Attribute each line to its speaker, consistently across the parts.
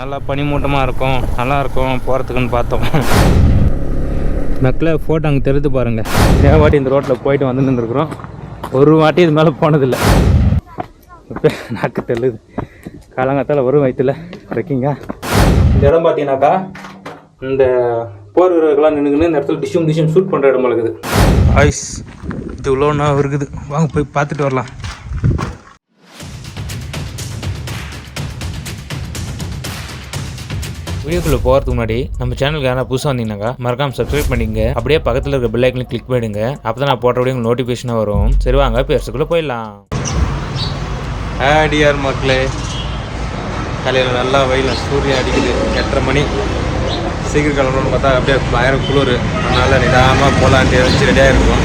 Speaker 1: நல்லா பனிமூட்டமாக இருக்கும். நல்லாயிருக்கும் போகிறதுக்குன்னு பார்த்தோம். மக்களை ஃபோட்டோ அங்கே தெரிஞ்சு பாருங்கள் நிறைய வாட்டி இந்த ரோட்டில் போயிட்டு வந்து நின்றுருக்குறோம் ஒரு வாட்டி இது மேலே போனதில்லை. இப்போ நாக்கு தெல்லுது காலங்காத்தால் வரும் வயிற்றுல இருக்கீங்க? இந்த இடம் பார்த்தீங்கன்னாக்கா இந்த போர் வீரர்கள்லாம் நின்றுக்குன்னு இந்த இடத்துல டிஷ்யூம் டிஷ்யூம் ஷூட் பண்ணுற இடம் இருக்குது. ஐஸ் இது இவ்வளோன்னா இருக்குது. வாங்க போய் பார்த்துட்டு வரலாம். வீடியோக்குள்ள போகிறதுக்கு முன்னாடி நம்ம சேனலுக்கு யாரா புதுசாக வந்தீங்கன்னாக்கா மறக்காம சப்ஸ்கிரைப் பண்ணிங்க அப்படியே பக்கத்தில் இருக்க பெல் ஐக்கனையும் கிளிக் பண்ணிடுங்க. அப்போ நான் போட்ட வீடியோ நோட்டிஃபிகேஷனாக வரும். சரி வாங்க பேசுறதுக்குள்ளே போயிடலாம். டிஆர் மக்களே. காலையில் நல்லா வெயில் சூரியன் அடிக்குது. எட்டரை மணி. சீக்கிரம் கிளம்பணும்னு பார்த்தா அப்படியே பயங்கர குளிர். அதனால் நிதானமாக போகலான்ட்டு வச்சு ரெடியாக இருக்கும்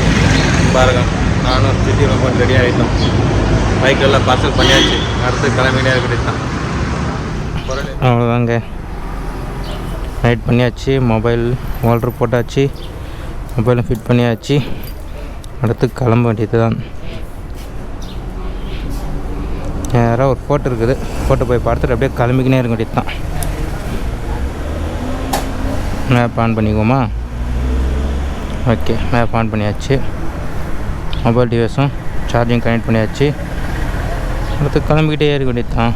Speaker 1: பாருங்க நானும் சிட்டி ரொம்ப ரெடி ஆகிட்டோம் பைக்கெல்லாம் பார்சல் பண்ணியாச்சு. அடுத்து கிளம்பினே இருக்கிறது தான். அவ்வளோதாங்க ரைட் பண்ணியாச்சு. மொபைல் வால்டர் போட்டாச்சு. மொபைலும் ஃபிட் பண்ணியாச்சு. அடுத்து கிளம்ப வேண்டியது தான் நேராக ஒரு ஃபோட்டோ இருக்குது. ஃபோட்டோ போய் பார்த்துட்டு அப்படியே கிளம்பிக்கினே இருக்க வேண்டியது தான் மேப் ஆன் பண்ணிக்குவோமா? ஓகே மேப் ஆன் பண்ணியாச்சு. மொபைல் டிவைஸும் சார்ஜிங் கனெக்ட் பண்ணியாச்சு. அடுத்து கிளம்பிக்கிட்டே இருக்க வேண்டியது தான்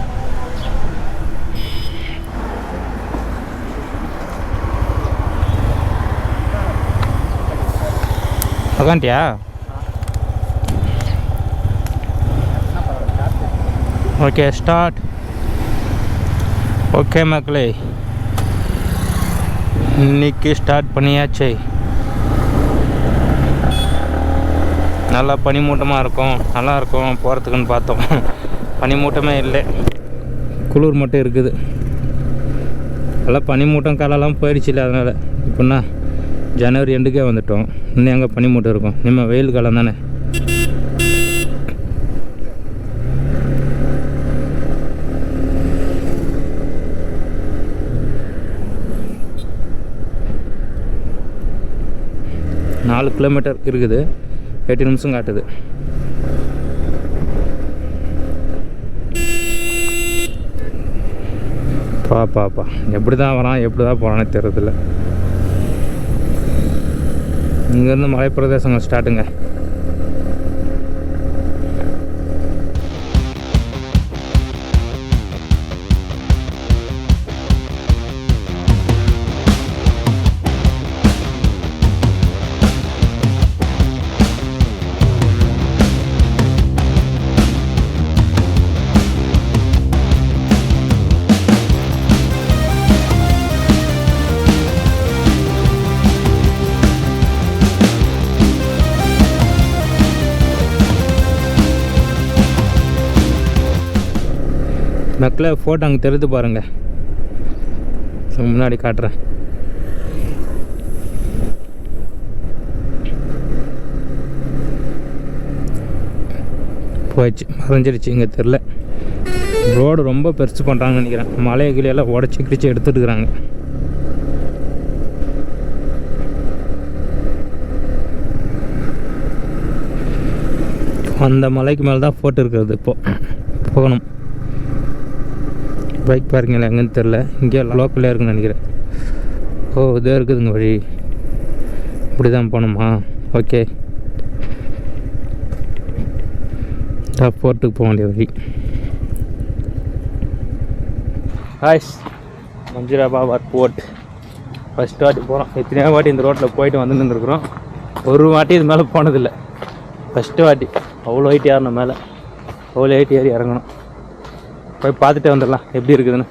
Speaker 1: உக்காண்டியா ஓகே ஸ்டார்ட் ஓகே மக்களே இன்னைக்கு ஸ்டார்ட் பண்ணியாச்சு. நல்லா பனிமூட்டமாக இருக்கும். நல்லா இருக்கும் போகிறதுக்குன்னு பார்த்தோம். பனிமூட்டமே இல்லை. குளிர் மட்டும் இருக்குது. நல்லா பனிமூட்டம் காலெல்லாம் போயிடுச்சு இல்லை அதனால். இப்போன்னா ஜனவரி எண்டுக்கே வந்துட்டோம். இன்னும் எங்கே பனிமூட்டம் இருக்கும். நம்ம வெயில் காலம் தானே? நாலு கிலோமீட்டர் இருக்குது. எட்டு நிமிஷம் காட்டுது. பா எப்படி தான் வரான் எப்படி தான் போகிறானே தெரியறதில்ல. இங்கேருந்து மலைப்பிரதேசங்கள் ஸ்டார்ட்டுங்க மெக்கில் ஃபோட்டோ அங்கே தெரிந்து பாருங்கள் முன்னாடி காட்டுறேன். போயிடுச்சு. மறைஞ்சிருச்சு. இங்கே தெரில ரோடு ரொம்ப பெருசு பண்ணுறாங்கன்னு நினைக்கிறேன். மலையை கிளியெல்லாம் உடச்சி கிடிச்சு எடுத்துட்டுருக்குறாங்க அந்த மலைக்கு மேலே தான் ஃபோட்டோ இருக்கிறது இப்போது போகணும். பைக் பார்க்கிங்கில் எங்கேன்னு தெரில இங்கே லோக்கலில் இருக்குன்னு நினைக்கிறேன். ஓ இதே இருக்குதுங்க வழி. இப்படி தான் போகணுமா? ஓகே. போர்ட்டுக்கு போக வேண்டிய வழி. ஹாய்ஸ் மஞ்சுராபாபாத் போர்ட் ஃபஸ்ட் வாட்டி போகிறோம் எத்தனையோ வாட்டி இந்த ரோட்டில் போயிட்டு வந்து நின்றுருக்குறோம் ஒரு வாட்டி இது மேலே போனதில்லை. ஃபஸ்ட்டு வாட்டி. அவ்வளோ ஹைட் ஏறணும் மேலே. அவ்வளோ ஹைட் ஏறி இறங்கணும். போய் பார்த்துட்டே வந்துடலாம். எப்படி இருக்குதுன்னு.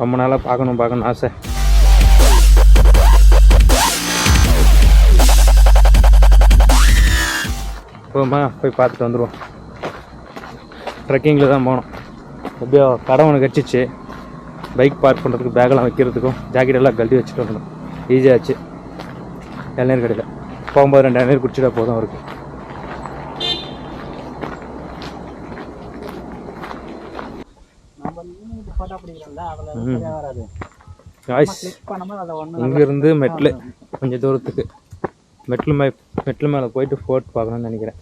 Speaker 1: ரொம்ப நாளாக பார்க்கணும் பார்க்கணும் ஆசை. போமா போய் பார்த்துட்டு வந்துடுவோம் ட்ரெக்கிங்கில் தான் போனோம். எப்படியோ கடை ஒன்று கடிச்சிச்சு பைக் பார்க் பண்ணுறதுக்கு பேக்கெல்லாம் வைக்கிறதுக்கும் ஜாக்கெட் எல்லாம் கழட்டி வச்சுட்டு வந்தோம் ஈஸியாச்சு இளநீர் கடையில். போகும்போது ரெண்டு இளநீர் குடிச்சிட்டா போதும் அவருக்கு. இங்கிருந்து மெட்டில் கொஞ்சம் தூரத்துக்கு. மெட்டில் மே மெட்டில் மேலே போயிட்டு ஃபோர்ட் பார்க்கணும்னு நினைக்கிறேன்.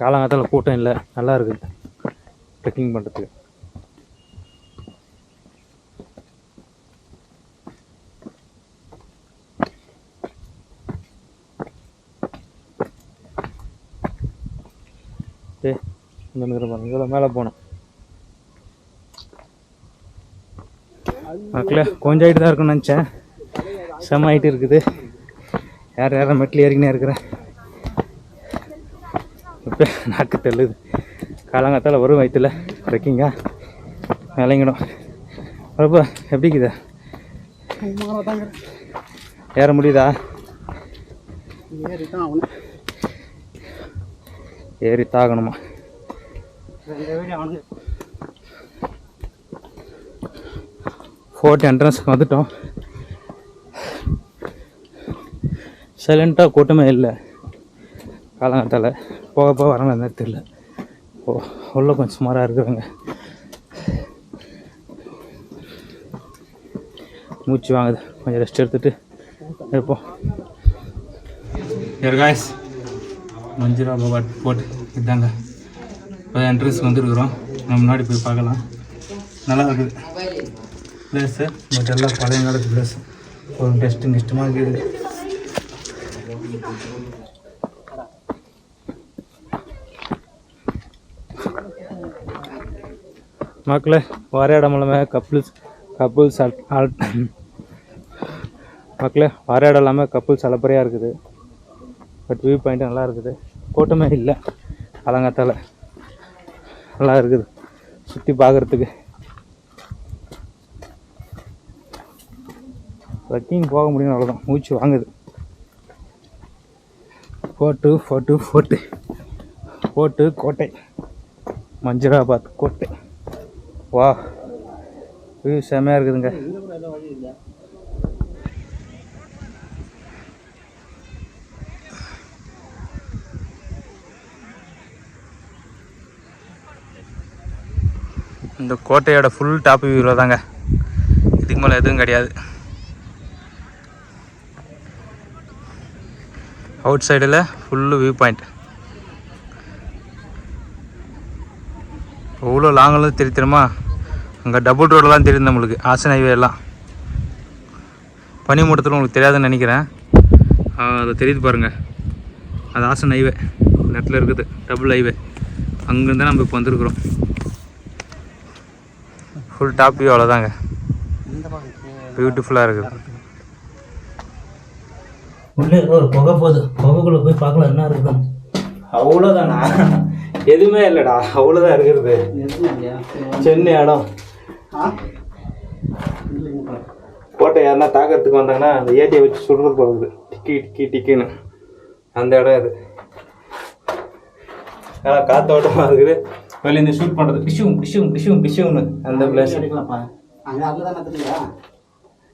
Speaker 1: காலங்காலத்தில் கூட்டம் இல்லை. நல்லா இருக்குது ட்ரெக்கிங் பண்ணுறதுக்கு இந்த மேலே போனோம் இவ்வளோ மேலே போனோம் மக்களே கொஞ்சம் ஹைட்டு தான் இருக்கும்னு நினச்சேன். செம்ம ஹைட்டு இருக்குது. யார் யாரும் மெட்டில் ஏறிக்கினே இருக்கிறேன் இப்போ நாக்கு தெல்லுது காலங்காத்தால் வரும் வயிற்றுல ட்ரெக்கிங்க விளங்கிடும். ரொம்ப எப்படி இருக்குதா? ஏற முடியுதா?
Speaker 2: ஏறி
Speaker 1: ஏறி தாகணுமா ஃபோர்ட் என்ட்ரன்ஸ்க்கு வந்துட்டோம். சைலண்ட்டாக கூட்டமே இல்லை. காலகட்டத்தில் போக போக வரல என்ன தெரியல ஓ உள்ள கொஞ்சம் சுமாராக இருக்கிறாங்க மூச்சு வாங்குது. கொஞ்சம் ரெஸ்ட் எடுத்துகிட்டு இருப்போம். காய்ஸ் மஞ்சுரா பாட்டு போட்டு இதாங்க. இப்போ என்ட்ரன்ஸ்க்கு வந்துருக்குறோம். நம்ம முன்னாடி போய் பார்க்கலாம். நல்லா இருக்குது. பிளேஸு பட் எல்லாம் பழைய காலத்து பிளேஸ் ஒரு டெஸ்ட்டு கிஸ்டமாக இருக்குது மக்களே வர இடம் கப்புள்ஸ் கப்புள்ஸ் ஆல் மக்களே வர இடம் எல்லாமே கப்புள்ஸ் அலப்பறையாக இருக்குது. பட் வியூ பாயிண்ட் நல்லா இருக்குது. கூட்டமே இல்லை. அலங்காத்தால். நல்லா இருக்குது. சுற்றி பார்க்குறதுக்கு ட்ரெக்கிங் போக முடியும் அவ்வளோதான் மூச்சு வாங்குது. ஃபோட்டு ஃபோட்டு ஃபோட்டு ஃபோட்டு கோட்டை. மஞ்சுராபாத் கோட்டை. வா. வியூ செம்மையாக இருக்குதுங்க. இந்த கோட்டையோட ஃபுல் டாப் வியூவில் தாங்க. இதுக்கு மேலே எதுவும் கிடையாது. அவுட் சைடில் ஃபுல்லு வியூ பாயிண்ட் எவ்வளோ லாங்கெல்லாம் தெரியுமா? அங்கே டபுள் ரோடெல்லாம் தெரியும் நம்மளுக்கு. ஆசன் ஹைவே எல்லாம். பனிமூட்டத்தில் உங்களுக்கு தெரியாதுன்னு நினைக்கிறேன். அது தெரியுது பாருங்கள் அது ஆசன் ஹைவே இந்த இடத்துல இருக்குது. டபுள் ஹைவே அங்கேருந்து நம்ம இப்போ வந்திருக்கிறோம். ஃபுல் டாப் வியூ அவ்வளோதாங்க பியூட்டிஃபுல்லாக இருக்குது.
Speaker 3: உள்ளே ஒரு புகை போகுது. புகைக்குள்ள போய் பார்க்கலாம் என்ன இருக்கும்
Speaker 1: அவ்வளோதானா எதுவுமே இல்லைடா அவ்வளோதான் இருக்கிறது. சென்னை இடம். கோட்டை யாருன்னா தாக்கிறதுக்கு வந்தாங்கன்னா அந்த ஏட்டியை வச்சு சுடுறது போகுது டிக்கி டிக்கி டிக்கின்னு. அந்த இடம் இது ஆனால் காத்தோட்டமாக இருக்குது. வெளிலேருந்து ஷூட் பண்ணுறது டிஷ்யூம் டிஷ்யூம் டிஷ்யூம் டிஷ்யூம்னு அந்த பிளேஸ்
Speaker 2: எடுக்கலாம்ப்பா அங்கே அங்கே தானே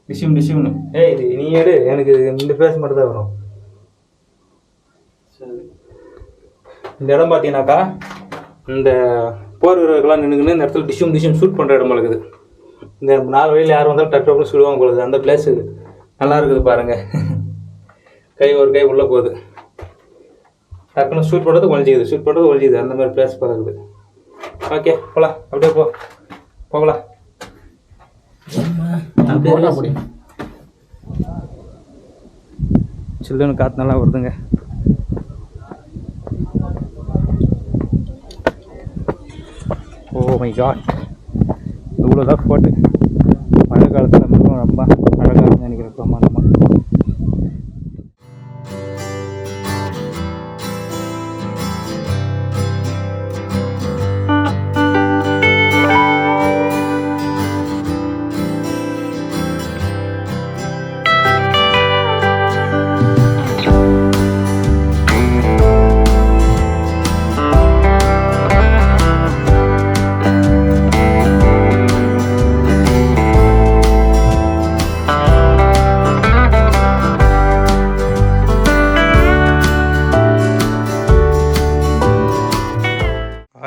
Speaker 1: டிஷ்யூம் டிஷ்யூம்னு ஏய் இது நீ எடு. எனக்கு இந்த பிளேஸ் மட்டும் தான் வரும்
Speaker 2: சரி.
Speaker 1: இந்த இடம் பார்த்தீங்கன்னாக்கா இந்த போர் வீரர்கள்லாம் நின்றுக்குன்னு இந்த இடத்துல டிஷ்யூம் டிஷ்யூம் ஷூட் பண்ணுற இடம் இருக்குது இந்த நாலு வழியில் யார் வந்தாலும் டக்கு டக்குனு சுடுவாங்க போகுது அந்த பிளேஸ் நல்லா இருக்குது பாருங்க. கை ஒரு கை உள்ளே போகுது. டக்குன்னு ஷூட் பண்ணுறது ஒழிஞ்சிக்குது. ஷூட் பண்ணுறது ஒழிஞ்சிக்குது. அந்த மாதிரி பிளேஸ் பறக்குது ஓகே போகலாம் அப்படியே போ. போகலாம்.
Speaker 2: அப்படி
Speaker 1: சில்லுன்னு காற்று நல்லா வருதுங்க. Oh my god. இவ்வளோதான் ஃபோட்டு மழை காலத்தில் மட்டும் ரொம்ப அழகாக நினைக்கிறேன் பிரமாண்டமாக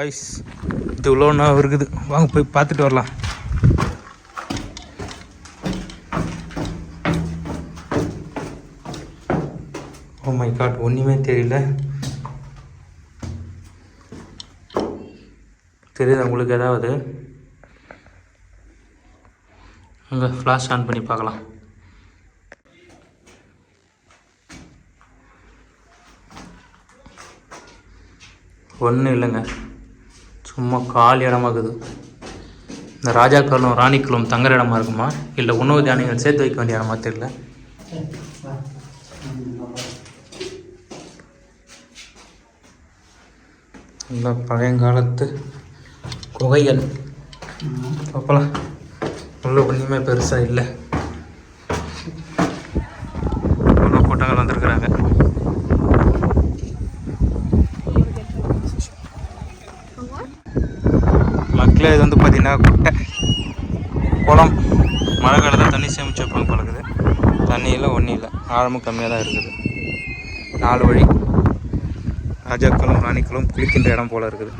Speaker 1: காய்ஸ் இது இவ்வளோ ஒன்றா இருக்குது வாங்க போய் பார்த்துட்டு வரலாம். ஓ மை காட் ஒன்றுமே தெரியல. தெரியுது உங்களுக்கு ஏதாவது? அங்கே ஃப்ளாஷ் ஆன் பண்ணி பார்க்கலாம். ஒன்றும் இல்லைங்க. சும்மா காலி இடமாக்குது இந்த ராஜாக்களும் ராணிக்களும் தங்குற இடமா இருக்குமா? இல்லை உணவு தானியங்கள் சேர்த்து வைக்க வேண்டிய இடமா தெரியல. இந்த பழையங்காலத்து குகைகள். அப்பலாம் நல்ல ஒன்றுமே பெருசாக இல்லை. மக்களே இது வந்து பார்த்திங்கன்னா குட்டை குளம். மழை காலத்தில் தண்ணி சேமிச்சு வைப்பாங்க பழகுது தண்ணியில் ஒன்றும் இல்லை ஆழமும் கம்மியாக தான் இருக்குது. நாலு வழி. ராஜாக்களும் ராணிக்களும் குளிக்கின்ற இடம் போல் இருக்குது.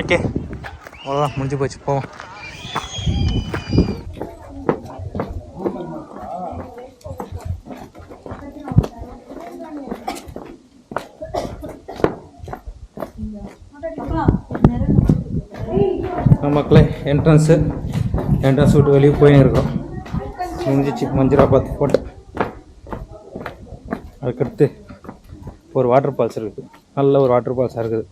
Speaker 1: ஓகே அவ்வளோதான் முடிஞ்சு போச்சு. போவோம். மக்களே என்ட்ரன்ஸு என்ட்ரன்ஸ் விட்டு வெளியே போயின்னு இருக்கோம். முடிஞ்சிச்சு. மஞ்சுரா பார்த்து போட்டு அதுக்கடுத்து ஒரு வாட்டர் ஃபால்ஸ் இருக்குது நல்ல ஒரு வாட்டர் ஃபால்ஸாக இருக்குது.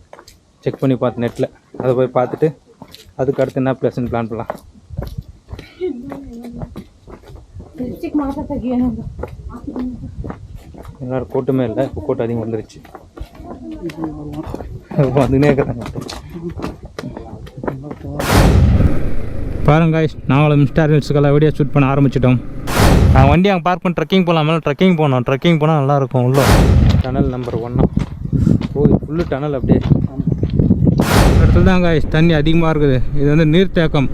Speaker 1: செக் பண்ணி பார்த்து நெட்டில் அதை போய் பார்த்துட்டு அதுக்கு அடுத்து என்ன பிளேஸ்ன்னு பிளான் பண்ணலாம். எல்லாரும் கூட்டமே இல்லை. இப்போ கூட்டம் அதிகம் வந்துருச்சு. வந்துனே இருக்கிறாங்க. பாருங்க நாங்களும் மிஸ்டர் ஹில்ஸுக்கெல்லாம் வீடியோ ஷூட் பண்ண ஆரம்பிச்சிட்டோம். நான் வண்டி அங்கே பார்க் பண்ணி ட்ரெக்கிங் போகலாமல் ட்ரெக்கிங் போனோம். ட்ரெக்கிங் போனால் நல்லாயிருக்கும் உள்ள. டனல் நம்பர் ஒன்னா ஓ ஃபுல்லு டனல் அப்படியே. இடத்துல தான் guys தண்ணி அதிகமாக இருக்குது. இது வந்து நீர்த்தேக்கம்.